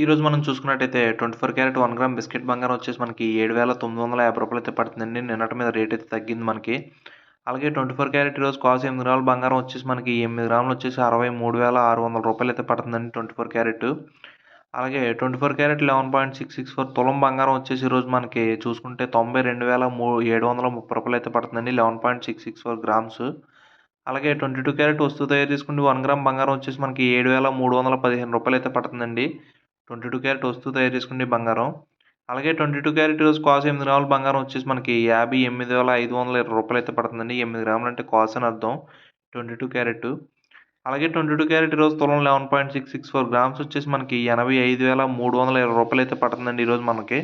ఈరోజు మనం చూసుకున్నట్టయితే twenty four carat one gram biscuit బంగారం వచ్చేసి మనకి ఏడు వేల తొమ్మిది వందల యాభై రూపాయలు అయితే పడుతుందండి. నిన్నటి మీద రేట్ అయితే తగ్గింది మనకి. అలాగే ట్వంటీ ఫోర్ క్యారెట్ ఈరోజు కాస్ట్ ఎనిమిది గ్రాముల బంగారం వచ్చేసి మనకి ఎనిమిది గ్రాములు వచ్చేసి అరవై మూడు వేల ఆరు వందల రూపాయలు అయితే పడుతుందండి ట్వంటీ ఫోర్ క్యారెట్. అలాగే twenty four carat eleven point six six four తులం బంగారం వచ్చేసి ఈరోజు మనకి చూసుకుంటే తొంభై రెండు వేల మూ ఏడు వందల ముప్పై రూపాయలు అయితే పడుతుందండి eleven point six six four grams. అలాగే ట్వంటీ టూ క్యారెట్ వస్తువు తయారు చేసుకుంటే వన్ గ్రామ్ బంగారం వచ్చేసి మనకి ఏడు వేల మూడు వందల పదిహేను రూపాయలు అయితే పడుతుందండి. ట్వంటీ టూ క్యారెట్ వస్తువు తయారు చేసుకునే బంగారం. అలాగే ట్వంటీ టూ క్యారెట్ కాసు ఎనిమిది గ్రాముల బంగారం వచ్చేసి మనకి యాభై ఎనిమిది వేల ఐదు వందల ఇరవై రూపాయలు అయితే పడుతుందండి. ఎనిమిది గ్రాములు అంటే కాసు అని అర్థం. Twenty two carat. అలాగే ట్వంటీ టూ క్యారెట్ ఈరోజు తులం eleven point six six four grams వచ్చేసి మనకి ఎనభై ఐదు వేల మూడు వందల ఇరవై రూపాయలు అయితే పడుతుందండి ఈరోజు మనకి.